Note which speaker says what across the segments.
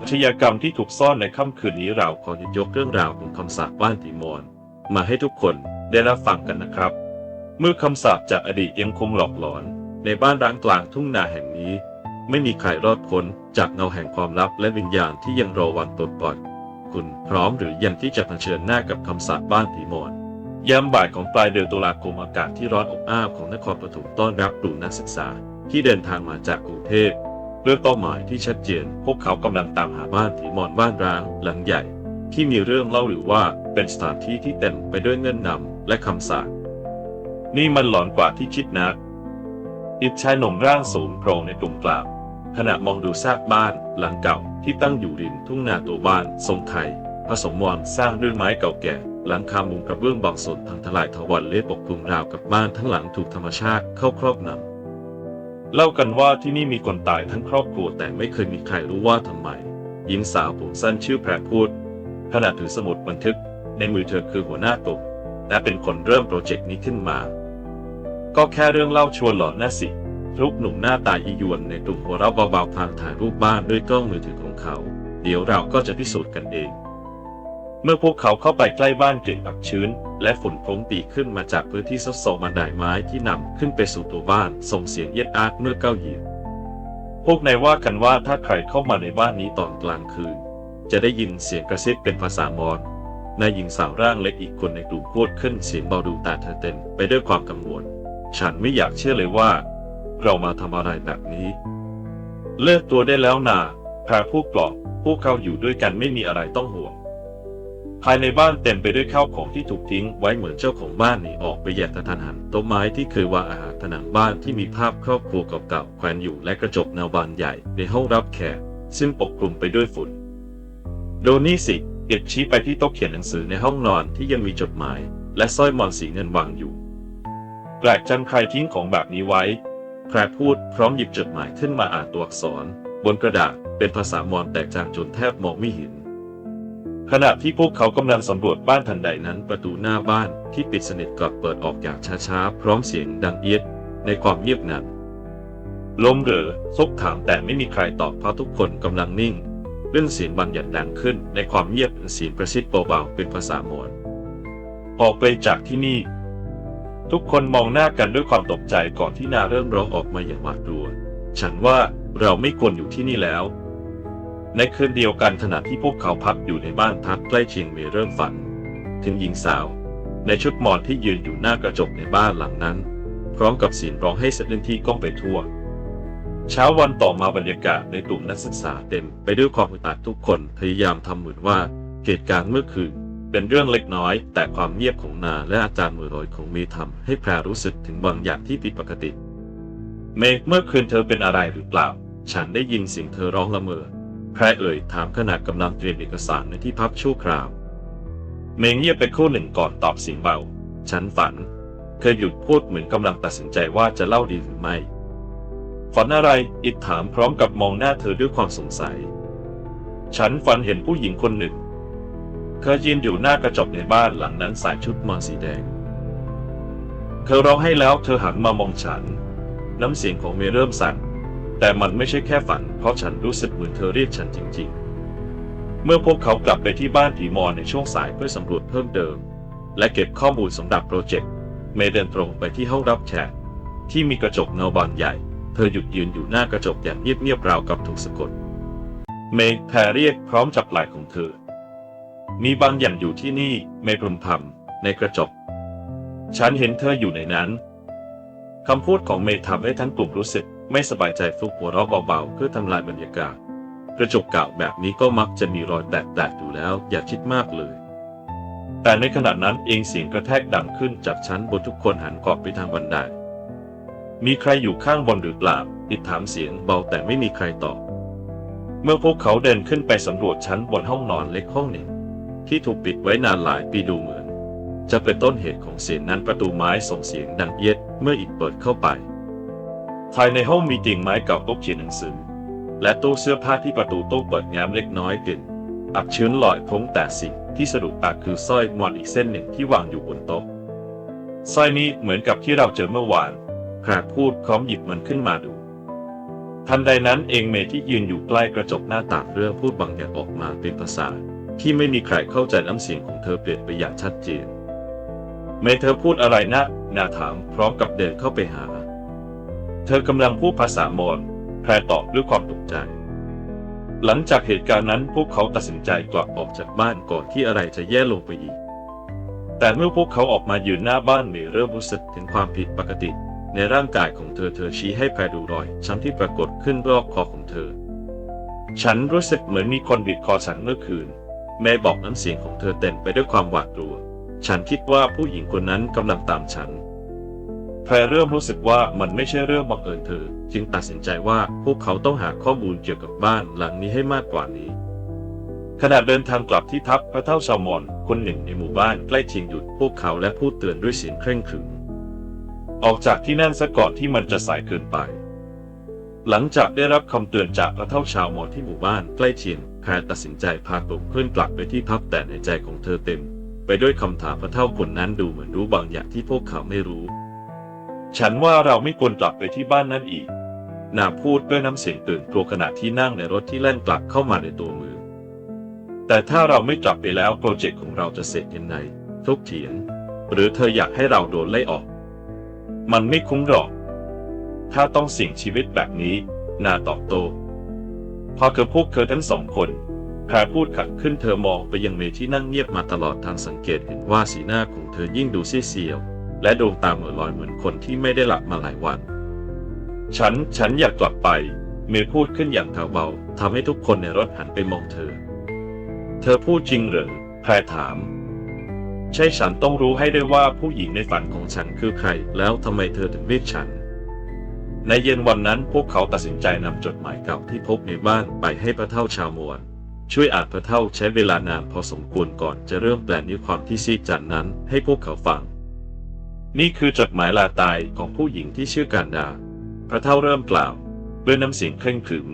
Speaker 1: อาชญากรรมที่ถูกซ่อนในค่ำคืนนี้เราขอหยิบยกเรื่องราวของคำสาปบ้านติมอนมาให้ทุกคนได้รับฟังกันนะครับ เมื่อคำสาปจากอดีตยังคงหลอกหลอน ในบ้านร้างกลางทุ่งนาแห่งนี้ ไม่มีใครรอดพ้นจากเงาแห่งความลับและวิญญาณที่ยังรอวันตดปล่อยคุณพร้อมหรือยังที่จะเผชิญหน้ากับคำสาปบ้านติมอนยามบ่ายของปลายเดือนตุลาคมอากาศที่ร้อนอบอ้าวของนครปฐมต้อนรับกลุ่มนักศึกษาที่เดินทางมาจากกรุงเทพ เรื่องเป้าหมายที่ชัดเจน พวกเขากำลังตามหาบ้านผีมอนบ้านร้างหลังใหญ่ ที่มีเรื่องเล่าหรือว่าเป็นสถานที่ที่เต็มไปด้วยเงื่อนนำและคำสาปนี่มันหลอนกว่าที่คิดนักอิบชายหนุ่มร่างสูงโผล่งในกลุ่มกล่าวขณะมองดูซากบ้านหลังเก่าที่ตั้งอยู่ริมทุ่งนาตัวบ้านทรงไทย ผสมวานสร้างด้วยไม้เก่าแก่ หลังคามุงกระเบื้องบางส่วนพังทลายทวันเละปกคลุมราวกับบ้านทั้งหลังถูกธรรมชาติเข้าครอบงำ เล่ากันว่าที่นี่มีคนตายทั้งครอบครัวแต่ไม่เคยมีใครรู้ว่าทำไม หญิงสาวผมสั้นชื่อแพรพูดขณะถือสมุดบันทึก ในมือเธอคือหัวหน้ากลุ่มและเป็นคนเริ่มโปรเจกต์นี้ขึ้นมา ก็แค่เรื่องเล่าชวนหลอนน่ะสิรูปหนุ่มหน้าตาอียวนในกลุ่มหัวเราะเบาๆพลางถ่ายรูปบ้านด้วยกล้องมือถือของเขา เดี๋ยวเราก็จะพิสูจน์กันเอง เมื่อพวกเขาเข้าไปใกล้บ้านกลิ่นอับชื้น และฝุ่นพงตีขึ้นมาจากพื้นที่ซดโซมบันไดไม้ที่นำขึ้นไปสู่ตัวบ้านส่งเสียงเย็ดอาดเมื่อก้าวเหยียบพวกนายว่ากันว่าถ้าใครเข้ามาในบ้านนี้ตอนกลางคืน จะได้ยินเสียงกระซิบเป็นภาษามอญนายหญิงสาวร่างเล็กอีกคนในกลุ่มพูดขึ้นเสียงเบาดูตาเธอเต็มไปด้วยความกังวล ฉันไม่อยากเชื่อเลยว่า เรามาทำอะไรแบบนี้ เลิกตัวได้แล้วนาพาผู้ปลอบพวกเขาอยู่ด้วยกันไม่มีอะไรต้องห่วง ภายในบ้านเต็มไปด้วยข้าวของที่ถูกทิ้งไว้เหมือนเจ้าของบ้านหนีออกไปแย่กระทันหันต้นไม้ที่เคยวางอาหารผนังบ้านที่มีภาพครอบครัวเก่าๆแขวนอยู่และกระจกแนวบานใหญ่ในห้องรับแขกซึ่งปกคลุมไปด้วยฝุ่น โดนี่สิเก็บชี้ไปที่โต๊ะเขียนหนังสือในห้องนอนที่ยังมีจดหมาย และสร้อยมอนสีเงินวางอยู่แปลกจังใครทิ้งของแบบนี้ไว้แพรพูดพร้อมหยิบจดหมายขึ้นมาอ่านตัวอักษร บนกระดาษเป็นภาษามอญแตกจางจนแทบมองไม่เห็น ขณะที่พวกเขากำลังสำรวจบ้านทันใดนั้นประตูหน้าบ้านที่ปิดสนิทกลับเปิดออกอย่างช้าๆ พร้อมเสียงดังเอียดในความเงียบงันลมเหรอซกถามแต่ไม่มีใครตอบเพราะทุกคนกำลังนิ่ง เรื่องเสียงบันหยัดดังขึ้น ในความเงียบเป็นเสียงประชิดเบาๆเป็นภาษามอญออกไปจากที่นี่ ทุกคนมองหน้ากันด้วยความตกใจก่อนที่นาเริ่มร้องออกมาอย่างหวาดกลัว ฉันว่าเราไม่ควรอยู่ที่นี่แล้ว ในคืนเดียวกันขณะที่พวกเขาพักอยู่ในบ้านพักใกล้เชียงเมย์เริ่มฝัน ถึงหญิงสาว ในชุดมอนที่ยืนอยู่หน้ากระจกในบ้านหลังนั้น พร้อมกับเสียงร้องให้สะเทือนที่ก้องไปทั่ว เช้าวันต่อมาบรรยากาศในกลุ่มนักศึกษาเต็มไปด้วยความอึดอัดทุกคนพยายามทำเหมือนว่าเหตุการณ์เมื่อคืนเป็นเรื่องเล็กน้อย แต่ความเงียบของนาและอาจารย์มือลอยของเมย์ทำให้แพรรู้สึกถึงบางอย่างที่ผิดปกติ เมย์เมื่อคืนเธอเป็นอะไรหรือเปล่า ฉันได้ยินเสียงเธอร้องละเมอ แพรเอ่ยถามขณะกำลังเตรียมเอกสารในที่พักชั่วคราว เมย์เงียบไปครู่หนึ่งก่อนตอบเสียงเบา ฉันฝันเคยหยุดพูดเหมือนกำลังตัดสินใจว่าจะเล่าดีหรือไม่ฝันอะไร อิดถามพร้อมกับมองหน้าเธอด้วยความสงสัย ฉันฝันเห็นผู้หญิงคนหนึ่ง เธอยืนอยู่หน้ากระจกในบ้านหลังนั้นใส่ชุดมอสีแดง เธอร้องให้แล้วเธอหันมามองฉัน น้ำเสียงของเมย์เริ่มสั่น แต่มันไม่ใช่แค่ฝัน เพราะฉันรู้สึกเหมือนเธอเรียกฉันจริง ๆ เมื่อพวกเขากลับไปที่บ้านผีมอนในช่วงสายเพื่อสำรวจเพิ่มเติม และเก็บข้อมูลสำหรับโปรเจกต์ เมเดินตรงไปที่ห้องรับแขกที่มีกระจกเงาบานใหญ่ เธอหยุดยืนอยู่หน้ากระจกอย่างเงียบๆราวกับถูกสะกด เมย์แพรเรียกพร้อมจับไหล่ของเธอ มีบางอย่างอยู่ที่นี่ เมย์พรมพำในกระจก ฉันเห็นเธออยู่ในนั้นคำพูดของเมย์ทำให้ทั้งกลุ่มรู้สึก ไม่สบายใจฟลุกหัวเราะเบาๆเพื่อทำลายบรรยากาศ กระจกเก่าแบบนี้ก็มักจะมีรอยแตกๆอยู่แล้ว อย่าคิดมากเลย แต่ในขณะนั้นเองเสียงกระแทกดังขึ้นจากชั้นบนทุกคนหันกลับไปทางบันไดมีใครอยู่ข้างบนหรือเปล่าอิดถามเสียงเบาแต่ไม่มีใครตอบ เมื่อพวกเขาเดินขึ้นไปสำรวจชั้นบนห้องนอนเล็กห้องหนึ่ง ที่ถูกปิดไว้นานหลายปีดูเหมือน จะเป็นต้นเหตุของเสียงนั้นประตูไม้ส่งเสียงดังเอียดเมื่ออิดเปิดเข้าไป ภายในห้องมีเตียงไม้เก่าโต๊ะเขียนหนังสือ และตู้เสื้อผ้าที่ประตูโต๊ะเปิดแง้มเล็กน้อยกลิ่นอับชื้นลอยพงแต่สิ่งที่สะดุดตาคือสร้อยมอนอีกเส้นหนึ่งที่วางอยู่บนโต๊ะสร้อยนี้เหมือนกับที่เราเจอเมื่อวานแพรพูดพร้อมหยิบมันขึ้นมาดู ทันใดนั้นเองเมที่ยืนอยู่ใกล้กระจกหน้าต่างเรื่องพูดบางอย่างออกมาเป็นภาษา ที่ไม่มีใครเข้าใจน้ำเสียงของเธอเปลี่ยนไปอย่างชัดเจน เมเธอพูดอะไรนะ นาถามพร้อมกับเดินเข้าไปหา เธอกำลังพูดภาษามอญแพรตอบด้วยความตกใจ หลังจากเหตุการณ์นั้นพวกเขาตัดสินใจกลับออกจากบ้านก่อนที่อะไรจะแย่ลงไปอีก แต่เมื่อพวกเขาออกมายืนหน้าบ้านเมย์เริ่มรู้สึกถึงความผิดปกติ ในร่างกายของเธอเธอชี้ให้แพรดูรอยช้ำที่ปรากฏขึ้นรอบคอของเธอ ฉันรู้สึกเหมือนมีคนบีบคอฉันเมื่อคืน แม่บอกน้ำเสียงของเธอเต็มไปด้วยความหวาดกลัว ฉันคิดว่าผู้หญิงคนนั้นกำลังตามฉัน แพรเริ่มรู้สึกว่ามันไม่ใช่เรื่องบังเอิญเธอ จึงตัดสินใจว่าพวกเขาต้องหาข้อมูลเกี่ยวกับบ้านหลังนี้ให้มากกว่านี้ ขณะเดินทางกลับที่ทัพพระเท่าชาวมอญคนหนึ่งในหมู่บ้านใกล้เคียงหยุดพวกเขาและพูดเตือนด้วยเสียงเคร่งขรึมออกจากที่นั่นซะก่อนที่มันจะสายเกินไป หลังจากได้รับคำเตือนจากพระเท่าชาวมอญที่หมู่บ้านใกล้เคียงแพรตัดสินใจพากลุ่มเพื่อนกลับไปที่พักแต่ในใจของเธอเต็ม ไปด้วยคำถามพระเท่าคนนั้นดูเหมือนรู้บางอย่างที่พวกเขาไม่รู้ ฉันว่าเราไม่ควรกลับไปที่บ้านนั้นอีก นางพูดด้วยน้ำเสียงตื่นกลัวขณะที่นั่งในรถที่แล่นกลับเข้ามาในตัวเมือง แต่ถ้าเราไม่กลับไปแล้วโปรเจกต์ของเราจะเสร็จยังไงทุกเถียง หรือเธออยากให้เราโดนไล่ออก มันไม่คุ้มหรอก ถ้าต้องเสี่ยงชีวิตแบบนี้ นาตอบโต้พอเธอพวกเธอทั้งสองคนแพรพูดขัดขึ้นเธอมองไปยังเมย์ที่นั่งเงียบมาตลอดทางสังเกตเห็นว่าสีหน้าของเธอยิ่งดูเสียว และดวงตาเหม่อลอยเหมือนคนที่ไม่ได้หลับมาหลายวัน ฉัน ฉันอยากกลับไป เมย์พูดขึ้นอย่างเบาๆทำให้ทุกคนในรถหันไปมองเธอ เธอพูดจริงหรือแพรถาม ใช่ฉันต้องรู้ให้ได้ว่าผู้หญิงในฝันของฉันคือใคร แล้วทำไมเธอถึงเรียกฉัน ในเย็นวันนั้นพวกเขาตัดสินใจนำจดหมายเก่าที่พบในบ้านไปให้พระเท่าชาวมวลช่วยอ่านพระเท่าใช้เวลานานพอสมควรก่อนจะเริ่มแปลนิวความที่ซีดจันนั้นให้พวกเขาฟัง นี่คือจดหมายลาตายของผู้หญิงที่ชื่อการดา พระเท่าเริ่มกล่าว ด้วยน้ำเสียงเคร่งขรึม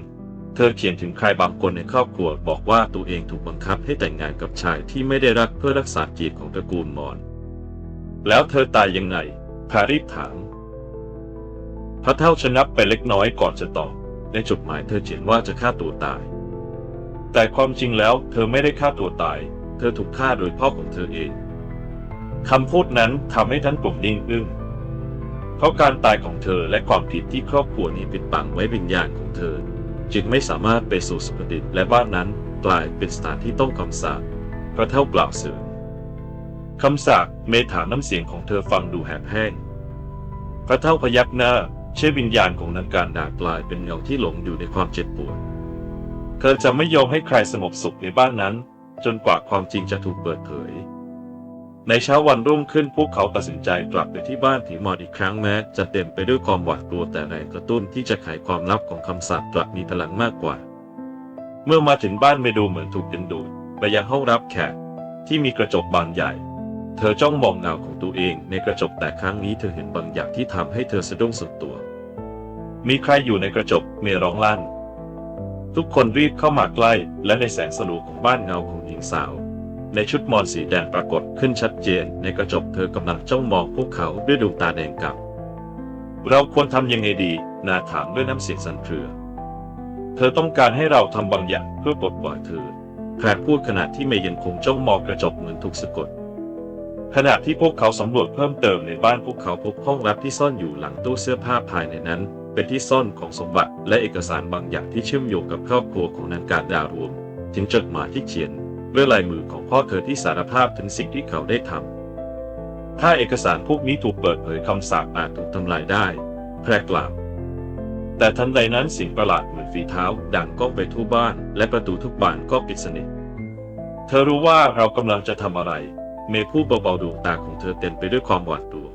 Speaker 1: เธอเขียนถึงใครบางคนในครอบครัวบอกว่าตัวเองถูกบังคับให้แต่งงานกับชายที่ไม่ได้รักเพื่อรักษาเกียรติของตระกูลมอญแล้วเธอตายยังไงพารีบถาม พระเท่าชะนับไปเล็กน้อยก่อนจะตอบ ในจดหมายเธอเขียนว่าจะฆ่าตัวตาย แต่ความจริงแล้วเธอไม่ได้ฆ่าตัวตาย เธอถูกฆ่าโดยพ่อของเธอเอง คำพูดนั้นทำให้ท่านกลุ่มนิ่งอึ้งเพราะการตายของเธอและความผิดที่ครอบครัวนี้ปิดบังไว้วิญญาณของเธอ จึงไม่สามารถไปสู่สุคติและบ้านนั้นกลายเป็นสถานที่ต้องคำสาปพระเท่ากล่าวเสริมคำสาปเมถาน้ำเสียงของเธอฟังดูแหบแห้ง พระเท่าพยักหน้าเชื่อวิญญาณของนางการดากลายเป็นเงาที่หลงอยู่ในความเจ็บปวด เธอจะไม่ยอมให้ใครสงบสุขในบ้านนั้น จนกว่าความจริงจะถูกเปิดเผย ในเช้าวันรุ่งขึ้นพวกเขาตัดสินใจกลับไปที่บ้านผีมอดอีกครั้งแม้ จะเต็มไปด้วยความหวาดกลัวแต่แรงกระตุ้นที่จะไขความลับของคำสาปกลับมีพลังมากกว่า เมื่อมาถึงบ้านไม่ดูเหมือนถูกดึงดูดไปยังห้องรับแขกที่มีกระจกบานใหญ่ เธอจ้องมองเงาของตัวเองในกระจกแต่ครั้งนี้เธอเห็นบางอย่างที่ทำให้เธอสะดุ้งสุดตัว มีใครอยู่ในกระจกเมย์ร้องลั่น ทุกคนรีบเข้ามาใกล้ และในแสงสลัวของบ้านเงาของหญิงสาว ในชุดมอนสีแดงปรากฏขึ้นชัดเจน ในกระจกเธอกำลังจ้องมองพวกเขาด้วยดวงตาแดงกำเราควรทำยังไงดีนาถามด้วยน้ำเสียงสั่นเครือ เธอต้องการให้เราทำบางอย่างเพื่อปลดปล่อยเธอแพรพูดขณะที่เมย์ยังคงจ้องมองกระจกเหมือนถูกสะกด ขณะที่พวกเขาสำรวจเพิ่มเติมในบ้านพวกเขาพบห้องลับที่ซ่อนอยู่หลังตู้เสื้อผ้าภายในนั้น เป็นที่ซ่อนของสมบัติและเอกสารบางอย่างที่เชื่อมโยงกับครอบครัวของนางการดารวม ถึงจดหมายที่เขียน ด้วยลายมือของพ่อเธอที่สารภาพถึงสิ่งที่เขาได้ทำ ถ้าเอกสารพวกนี้ถูกเปิดเผยคำสาปอาจถูกทำลายได้ แพรกล่าว แต่ทันใดนั้นสิ่งประหลาดเหมือนฝีเท้าดังก้องไปทั่วบ้าน และประตูทุกบานก็ปิดสนิท เธอรู้ว่าเรากำลังจะทำอะไร เมย์พูดเบาๆดวงตาของเธอเต็มไปด้วยความหวาดกลัว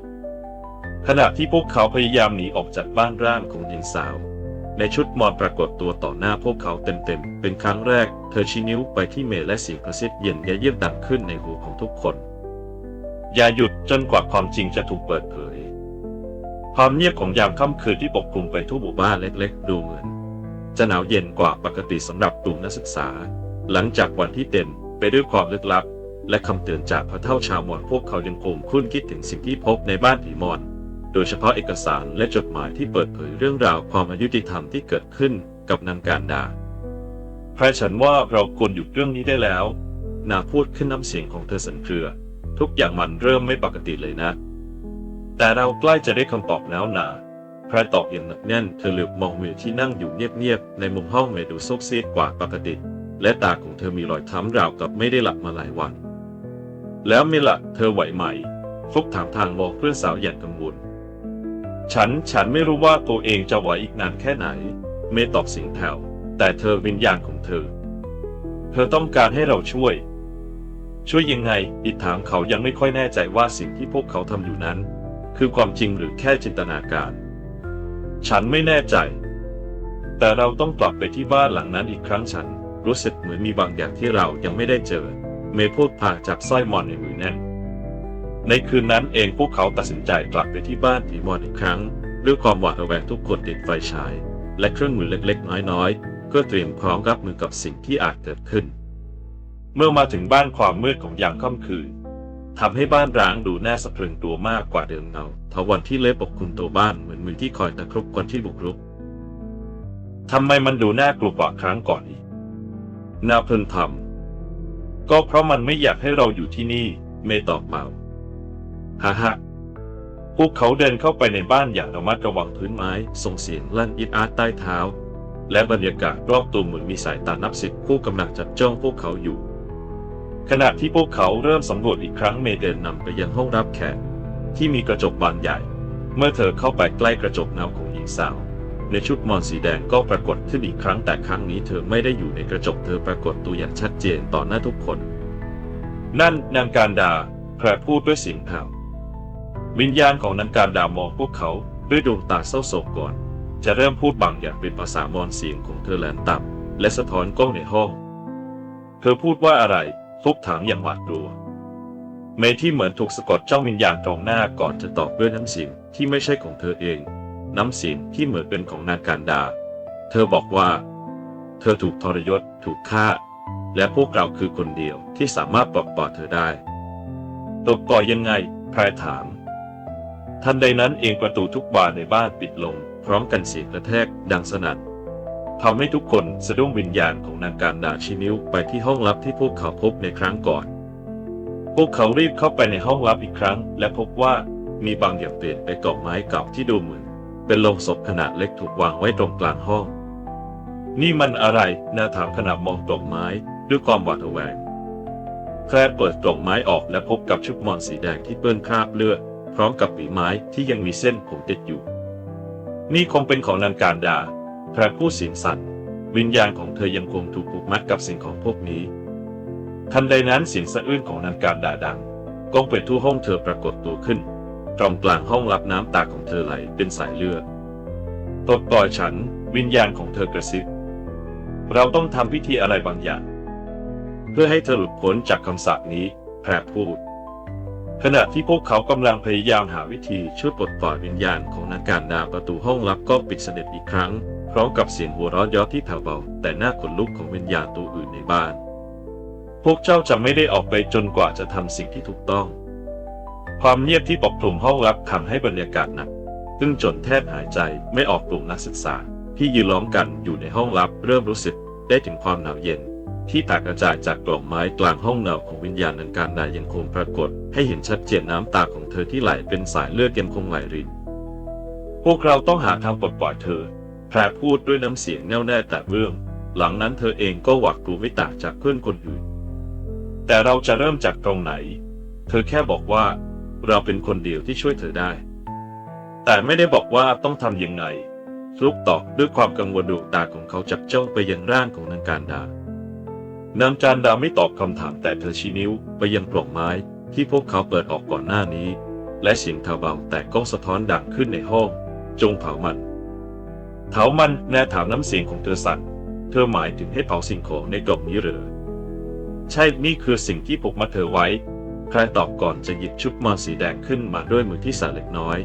Speaker 1: ขณะที่พวกเขาพยายามหนีออกจากบ้านร่างของหญิงสาว ในชุดมอนปรากฏตัวต่อหน้าพวกเขาเต็มๆ เป็นครั้งแรก เธอชี้นิ้วไปที่เมย์และเสียงกระซิบเย็นยะเยียบดังขึ้นในหูของทุกคน อย่าหยุดจนกว่าความจริงจะถูกเปิดเผย ความเงียบของยามค่ำคืนที่ปกคลุมไปทั่วหมู่บ้านเล็กๆ ดูเหมือน จะหนาวเย็นกว่าปกติสำหรับกลุ่มนักศึกษา หลังจากวันที่เต็มไปด้วยความลึกลับ และคำเตือนจากพระเท่าชาวมอญพวกเขายังคงคุ้นคิดถึงสิ่งที่พบในบ้านผีมอญ ดดยเฉพาะเอกสารและจดหมายที่เปิดเผยเรื่องราวความอายุติธรรมที่เกิดขึ้นกับนางการดาแพรฉันว่าเราควรหยุดเรื่องนี้ได้แล้ว นาพูดขึ้นน้ำเสียงของเธอสันเครือ ทุกอย่างมันเริ่มไม่ปกติเลยนะ แต่เราใกล้จะได้คำตอบแล้วนาแพรตอบอย่างหนักแน่นเธอเหลือบมองเมย์ที่นั่งอยู่เงียบๆในมุมห้องเมดูซกซีดกว่าปกติ และตาของเธอมีรอยช้ำราวกับไม่ได้หลับมาหลายวัน แล้วเมล่ะเธอไหวไหมฟุกถามทางมองเพื่อนสาวอย่างกังวล ฉันฉันไม่รู้ว่าตัวเองจะไหวอีกนานแค่ไหน เมย์ตอบเสียงแผ่วแต่เธอวิญญาณของเธอ เธอต้องการให้เราช่วย ช่วยยังไงอีกถามเขายังไม่ค่อยแน่ใจว่าสิ่งที่พวกเขาทำอยู่นั้น คือความจริงหรือแค่จินตนาการ ฉันไม่แน่ใจ แต่เราต้องกลับไปที่บ้านหลังนั้นอีกครั้งฉัน รู้สึกเหมือนมีบางอย่างที่เรายังไม่ได้เจอ เมย์พูดพลาจับสร้อยมอนในมือแน่น ในคืนนั้นเองพวกเขาตัดสินใจกลับไปที่บ้านผีมอนอีกครั้งด้วยความหวาดระแวงทุกคนติดไฟฉาย และเครื่องมือเล็กๆ น้อยๆก็เตรียมพร้อมรับมือกับสิ่งที่อาจเกิดขึ้น เมื่อมาถึงบ้านความมืดของยามค่ำคืนทำให้บ้านร้างดูน่าสะพรึงตัวมากกว่าเดิมเงาทวันที่เล็บปกคลุมตัวบ้านเหมือนมือที่คอยตะครุบคนที่บุกรุกทำไมมันดูน่ากลัวกว่าครั้งก่อนอีกนาเพิ่งทำก็เพราะมันไม่อยากให้เราอยู่ที่นี่ เมย์ตอบเบา ฮ่าฮ่าพวกเขาเดินเข้าไปในบ้านอย่างระมัดระวังพื้นไม้ ส่งเสียงลั่นอิดอาร์ตใต้เท้า และบรรยากาศรอบตัวเหมือนมีสายตานับสิบคู่กำลังจับจ้องพวกเขาอยู่ ขณะที่พวกเขาเริ่มสำรวจอีกครั้งเมเดินนำไปยังห้องรับแขกที่มีกระจกบานใหญ่ เมื่อเธอเข้าไปใกล้กระจกเงาของหญิงสาว ในชุดมอนสีแดงก็ปรากฏขึ้นอีกครั้งแต่ครั้งนี้เธอไม่ได้อยู่ในกระจกเธอปรากฏตัวอย่างชัดเจนต่อหน้าทุกคน นั่นนางการดาแพรพูดด้วยเสียงแผ่ว วิญญาณของนางการดามองพวกเขาด้วยดวงตาเศร้าโศกก่อน จะเริ่มพูดบางอย่างเป็นภาษามอญเสียงของเธอแหลมต่ำและสะท้อนกล้องในห้อง เธอพูดว่าอะไรฟุกถามอย่างหวาดกลัว เมที่เหมือนถูกสะกดเจ้าวิญญาณตรงหน้าก่อนจะตอบด้วยน้ำเสียงที่ไม่ใช่ของเธอเอง น้ำเสียงที่เหมือนเป็นของนางการดา เธอบอกว่า เธอถูกทรยศ ถูกฆ่า และพวกเราคือคนเดียวที่สามารถปลดปลอยเธอได้ตกต่อยังไงแพรถาม ทันใดนั้นเองประตูทุกบานในบ้านปิดลง พร้อมกันเสียงกระแทกดังสนั่นทำให้ทุกคนสะดุ้งวิญญาณของนางการดาชินิ้วไปที่ห้องลับที่พวกเขาพบในครั้งก่อน พวกเขารีบเข้าไปในห้องลับอีกครั้ง และพบว่ามีบางอย่างเปลี่ยนไปกอบไม้เก่าที่ดูเหมือนเป็นโลงศพขนาดเล็กถูกวางไว้ตรงกลางห้อง นี่มันอะไรนาถามขณะมองกล่องไม้ด้วยความหวาดระแวงแคลร์เปิดกล่องไม้ออกและพบกับชุดมอนสีแดงที่เปื้อนคราบเลือด ร้อมกับปีไม้ที่ยังมีเส้นผมติดอยู่ นี่คงเป็นของนางการดาแพรพูดเสียงสั่นวิญญาณของเธอยังคงถูกผูกมัดกับสิ่งของพวกนี้ ทันใดนั้นเสียงสะอื้นของนางการดาดังก้องไปทั่วห้องเธอปรากฏตัวขึ้นตรงกลางห้องรับน้ำตาของเธอไหลเป็นสายเลือดตดปล่อยฉัน วิญญาณของเธอกระซิบ เราต้องทำพิธีอะไรบางอย่าง เพื่อให้เธอหลุดพ้นจากคำสาปนี้ แพรพูด ขณะที่พวกเขากำลังพยายามหาวิธีช่วยปลดปล่อยวิญญาณของนางการดาประตูห้องลับก็ปิดสนิทอีกครั้ง พร้อมกับเสียงหัวเราะเยาะที่แผ่วเบา แต่หน่าขนลุกของวิญญาณตัวอื่นในบ้าน พวกเจ้าจะไม่ได้ออกไปจนกว่าจะทำสิ่งที่ถูกต้อง ความเงียบที่ปกคลุมห้องลับทำให้บรรยากาศหนักซึ่งจนแทบหายใจไม่ออกกลุ่มนักศึกษา ที่ยืนล้อมกันอยู่ในห้องลับเริ่มรู้สึกได้ถึงความหนาวเย็น ที่แตกกระจายจากกล่องไม้กลางห้องหนาวของวิญญาณนังการดายังคงปรากฏ ให้เห็นชัดเจนน้ำตาของเธอที่ไหลเป็นสายเลือดยังคงไหลริน พวกเราต้องหาทางปลดปล่อยเธอ แพรพูดด้วยน้ำเสียงแน่วแน่แต่เรื่อง หลังนั้นเธอเองก็หวาดกลัวไม่ต่างจากเพื่อนคนอื่น แต่เราจะเริ่มจากตรงไหน เธอแค่บอกว่า เราเป็นคนเดียวที่ช่วยเธอได้ แต่ไม่ได้บอกว่าต้องทำยังไงฟลุกตอบด้วยความกังวลดวงตาของเขาจับจ้องไปยังร่างของนางการดา นางจานดาไม่ตอบคำถามแต่เธอชี้นิ้วไปยังปล่องไม้ที่พวกเขาเปิดออกก่อนหน้านี้ และเสียงเทาเบาแต่ก็สะท้อนดังขึ้นในห้อง จงเผามัน เผามันแน่ถามน้ำเสียงของเธอสั่น เธอหมายถึงให้เผาสิ่งของในกล่องนี้หรือใช่นี่คือสิ่งที่ปกมาเธอไว้ ใครตอบก่อนจะหยิบชุดมอนสีแดงขึ้นมาด้วยมือที่สั่นเล็กน้อย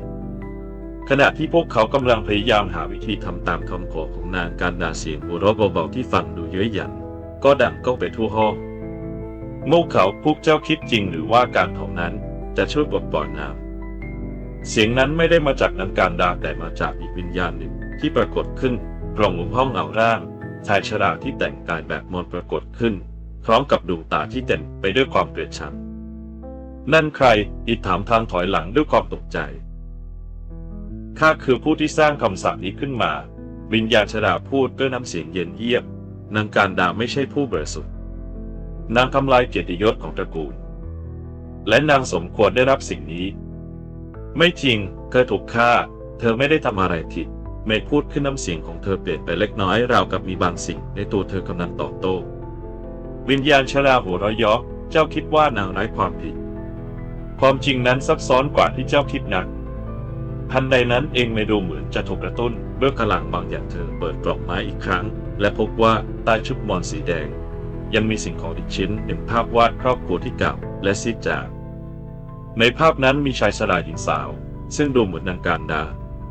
Speaker 1: ขณะที่พวกเขากำลังพยายามหาวิธีทำตามคำขอของนางการดาเสียงหัวเราะเบาๆที่ฟังดูเย้ยหยัน ก็ดังก้องไปทั่วห้องโมกเขาพวกเจ้าคิดจริงหรือว่าการเผานั้นจะช่วยปลดปล่อยน้ำเสียงนั้นไม่ได้มาจากนันการดาแต่มาจากอีกวิญญาณหนึ่งที่ปรากฏขึ้นกล่องุห้องเงาร่างชายชราที่แต่งกายแบบมนปรากฏขึ้น พร้อมกับดวงตาที่เต็มไปด้วยความเกลียดชังนั่นใครอีกถามทางถอยหลังด้วยความตกใจข้าคือผู้ที่สร้างคำสาปนี้ขึ้นมา วิญญาณชราพูดด้วยน้ำเสียงเย็นเยียบ นางการดาไม่ใช่ผู้บริสุทธิ์ นางทำลายเกียรติยศของตระกูล และนางสมควรได้รับสิ่งนี้ ไม่จริง เธอถูกฆ่า เธอไม่ได้ทำอะไรผิด เมย์พูดขึ้นน้ำเสียงของเธอเปลี่ยนไปเล็กน้อยราวกับมีบางสิ่งในตัวเธอกำลังตอบโต้ วิญญาณชราหัวเราะยาะเจ้าคิดว่านางไร้ความผิด ความจริงนั้นซับซ้อนกว่าที่เจ้าคิดนักทันใดนั้นเองไม่ดูเหมือนจะถูกกระตุ้น ด้วยพลังบางอย่างเธอเปิดกล่องไม้อีกครั้ง และพบว่าใต้ชุดมอนสีแดง ยังมีสิ่งของอีกชิ้นเป็นภาพวาดครอบครัวที่เก่าและซีดจางในภาพนั้นมีชายสลาหญิงสาว ซึ่งดูเหมือนนางการดา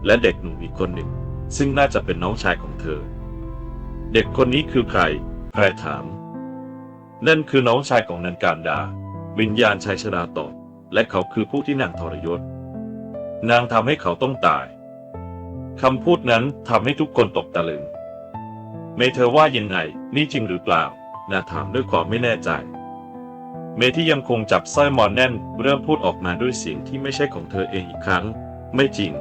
Speaker 1: และเด็กหนุ่มอีกคนหนึ่ง ซึ่งน่าจะเป็นน้องชายของเธอ เด็กคนนี้คือใครใครถาม นั่นคือน้องชายของนางการดา วิญญาณชายชราตอบและเขาคือผู้ที่นางทรยศ นางทำให้เขาต้องตาย คำพูดนั้นทำให้ทุกคนตกตะลึง เมเธอว่ายังไง นี่จริงหรือเปล่า นาถามด้วยความไม่แน่ใจ เมที่ยังคงจับสร้อยมอนแน่น เริ่มพูดออกมาด้วยเสียงที่ไม่ใช่ของเธอเองอีกครั้ง ไม่จริง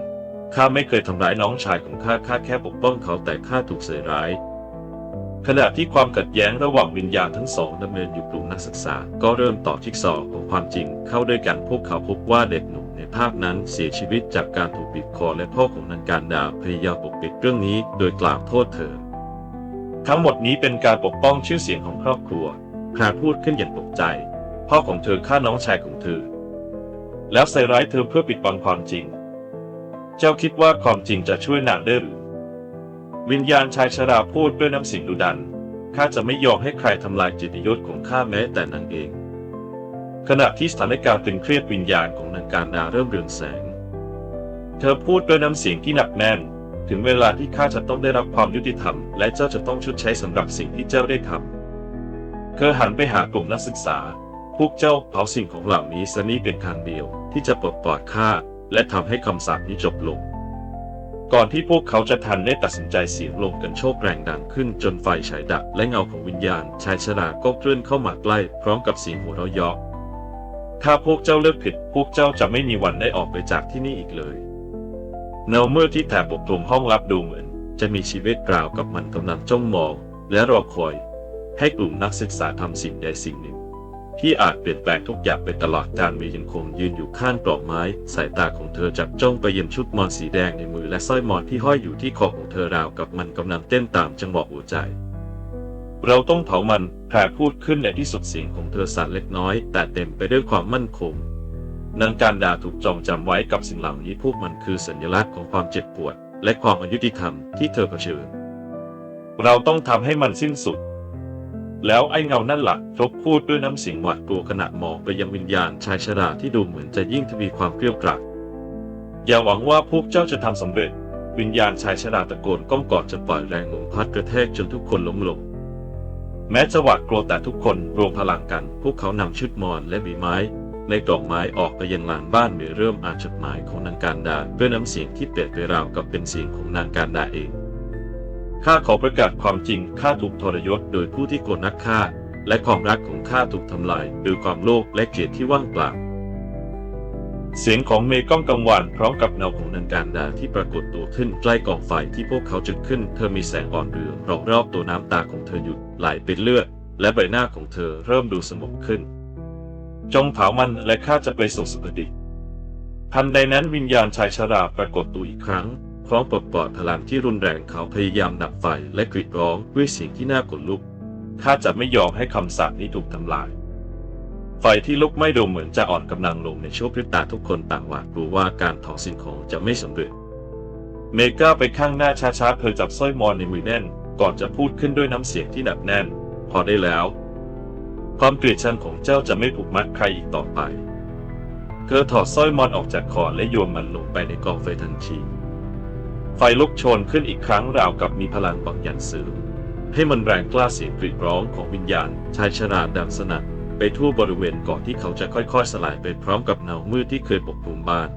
Speaker 1: ข้าไม่เคยทำร้ายน้องชายของข้า ข้าแค่ปกป้องเขาแต่ข้าถูกใส่ร้าย ขณะที่ความขัดแย้งระหว่างวิญญาณทั้งสองดำเนินอยู่กลุ่มนักศึกษา ก็เริ่มต่อจิ๊กซอของความจริงเข้าด้วยกันพวกเขาพบว่าเด็กหนุ่ม ในภาพนั้นเสียชีวิตจากการถูกบีบคอและพ่อของนางการดาพยายามปกปิดเรื่องนี้โดยกล่าวโทษเธอ ทั้งหมดนี้เป็นการปกป้องชื่อเสียงของครอบครัวแพรพูดขึ้นอย่างตกใจ พ่อของเธอฆ่าน้องชายของเธอ แล้วใส่ร้ายเธอเพื่อปิดบังความจริง เจ้าคิดว่าความจริงจะช่วยนางได้หรือ วิญญาณชายชราพูดด้วยน้ำเสียงดุดันข้าจะไม่ยอมให้ใครทำลายจิตยศของข้าแม้แต่นางเอง ขณะที่สถานการณ์ตึงเครียดวิญญาณของนางการดาเริ่มเรืองแสง เธอพูดด้วยน้ำเสียงที่หนักแน่น ถึงเวลาที่ข้าจะต้องได้รับความยุติธรรม และเจ้าจะต้องชดใช้สำหรับสิ่งที่เจ้าได้ทำเธอหันไปหากลุ่มนักศึกษา พวกเจ้าเผาสิ่งของเหล่านี้ซะนี่เป็นทางเดียว ที่จะปลดปล่อยข้าและทำให้คำสาปนี้จบลง ก่อนที่พวกเขาจะทันได้ตัดสินใจเสียงลมกันโชคแรงดังขึ้นจนไฟฉายดับและเงาของวิญญาณชายชราก็เคลื่อนเข้ามาใกล้พร้อมกับเสียงหัวเราะเยาะ ถ้าพวกเจ้าเลือกผิด พวกเจ้าจะไม่มีวันได้ออกไปจากที่นี่อีกเลยเงาเมื่อที่แถบปกคลุมห้องรับดูเหมือน จะมีชีวิตราวกับมันกำลังจ้องมอง และรอคอย ให้กลุ่มนักศึกษาทำสิ่งใดสิ่งหนึ่ง ที่อาจเปลี่ยนแปลงทุกอย่างไปตลอดการมียังคงยืนอยู่ข้างกรอบไม้ สายตาของเธอจับจ้องไปยังชุดมอนสีแดงในมือและสร้อยมอนที่ห้อยอยู่ที่คอของเธอราวกับมันกำลังเต้นตามจังหวะหัวใจ เราต้องเผามันแผรพูดขึ้นในที่สุดเสียงของเธอสั่นเล็กน้อย แต่เต็มไปด้วยความมั่นคงนางการดาถูกจองจำไว้กับสิ่งเหล่านี้พวกมันคือสัญลักษณ์ของความเจ็บปวด และความอายุติธรรมที่เธอเผชิญ เราต้องทำให้มันสิ้นสุด แล้วไอ้เงานั่นละ่ะทบพูดด้วยน้ำเสียงหวาดกลัวขณะมองไปยังวิญญาณชายชราที่ดูเหมือนจะยิ่งทวีความเกลียวกราดอย่าหวังว่าพวกเจ้าจะทำสำเร็จ วิญญาณชายชราตะโกนก้มกอดจนปล่อยแรงลมพัดกระแทกจนทุกคนล้มลง แม้จะหวาดกลัวแต่ทุกคนรวมพลังกัน พวกเขานำชุดมอนและบีไม้ ในดอกไม้ออกไปยังลานบ้านหรือเริ่มอ่านจดหมายของนางการดาด้วยน้ำเสียงที่เปลี่ยนไปราวกับเป็นเสียงของนางการดาเองข้าขอประกาศความจริงข้าถูกทรยศโดยผู้ที่โกรธนักฆ่าและความรักของข้าถูกทำลายโดยความโลภและเกลียดที่ว่างเปล่า เสียงของเมก้องกังวานพร้อมกับเงาของนางการดาที่ปรากฏตัวขึ้นใกล้กองไฟที่พวกเขาจุดขึ้น เธอมีแสงอ่อนเรืองรอบๆตัวน้ำตาของเธอหยุดไหลเป็นเลือด และใบหน้าของเธอเริ่มดูสงบขึ้น จงเผามันและข้าจะไปสู่สุคติทันใดนั้นวิญญาณชายชราปรากฏตัวอีกครั้งพร้อมปลดปล่อยพลังที่รุนแรงเขาพยายามดับไฟและกรีดร้องด้วยเสียงที่น่าขนลุกข้าจะไม่ยอมให้คำสาปนี้ถูกทำลาย ไฟที่ลุกไม้ดูเหมือนจะอ่อนกำลังลงในช่วงพริบตาทุกคนต่างหวาดกลัวว่าการถอดสิ่งของจะไม่สำเร็จ เมก้าไปข้างหน้าช้าๆเธอจับสร้อยมอนในมือแน่น ก่อนจะพูดขึ้นด้วยน้ำเสียงที่หนักแน่น พอได้แล้ว ความเกลียดชังของเจ้าจะไม่ผูกมัดใครอีกต่อไป เธอถอดสร้อยมอนออกจากคอและโยนมันลงไปในกองไฟทันทีไฟลุกโชนขึ้นอีกครั้งราวกับมีพลังบางอย่างสริมให้มันแรงกล้าเสียงกรีดร้องของวิญญาณชายชราดังสนั่น ไปทั่วบริเวณก่อนที่เขาจะค่อยๆ สลายไปพร้อมกับเงามืดที่เคยปกคลุมบ้าน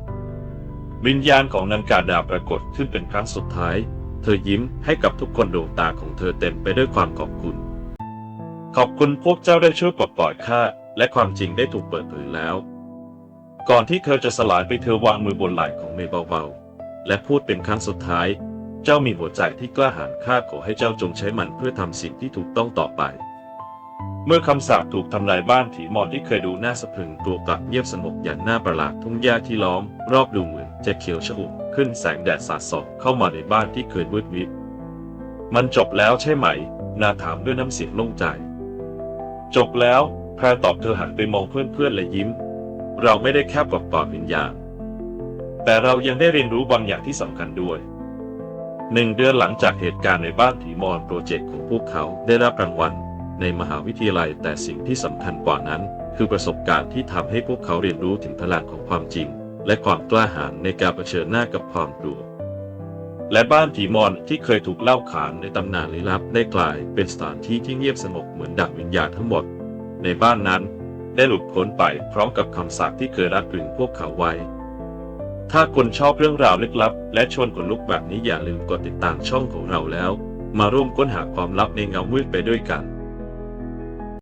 Speaker 1: วิญญาณของนันกาดาปรากฏขึ้นเป็นครั้งสุดท้าย เธอยิ้มให้กับทุกคนดวงตาของเธอเต็มไปด้วยความขอบคุณ ขอบคุณพวกเจ้าได้ช่วยปลดปล่อยข้าและความจริงได้ถูกเปิดเผยแล้ว ก่อนที่เธอจะสลายไปเธอวางมือบนไหล่ของเมย์เบาๆ และพูดเป็นครั้งสุดท้าย เจ้ามีหัวใจที่กล้าหาญข้าขอให้เจ้าจงใช้มันเพื่อทำสิ่งที่ถูกต้องต่อไป เมื่อคำสาปถูกทำลายบ้านผีหมอที่เคยดูน่าสะพรึงกลัวกลับเงียบสงบอย่างน่าประหลาดทุ่งหญ้าที่ล้อม รอบดูเหมือนจะเขียวชอุ่มขึ้นแสงแดดสาดส่องเข้ามาในบ้านที่เคยมืดมิดมันจบแล้วใช่ไหม นาถามด้วยน้ำเสียงโล่งใจ จบแล้วแพรตอบเธอหันไปมองเพื่อนๆและยิ้ม เราไม่ได้แค่ปลดปล่อยวิญญาณแต่เรายังได้เรียนรู้บางอย่างที่สำคัญด้วยหนึ่งเดือนหลังจากเหตุการณ์ในบ้านผีมอนโปรเจกต์ของพวกเขาได้รับรางวัล ในมหาวิทยาลัย แต่สิ่งที่สำคัญกว่านั้น คือประสบการณ์ที่ทำให้พวกเขาเรียนรู้ถึงพลังของความจริง และความกล้าหาญในการเผชิญหน้ากับความกลัว และบ้านผีมอนที่เคยถูกเล่าขานในตำนานลี้ลับได้กลายเป็นสถานที่ที่เงียบสงบเหมือนดั่งวิญญาณทั้งหมด ในบ้านนั้นได้หลุดพ้นไปพร้อมกับคำสาปที่เคยรัดรึงพวกเขาไว้ ถ้าคุณชอบเรื่องราวลึกลับ และชวนขนลุกแบบนี้อย่าลืมกดติดตามช่องของเราแล้ว มาร่วมค้นหาความลับในเงามืดไปด้วยกัน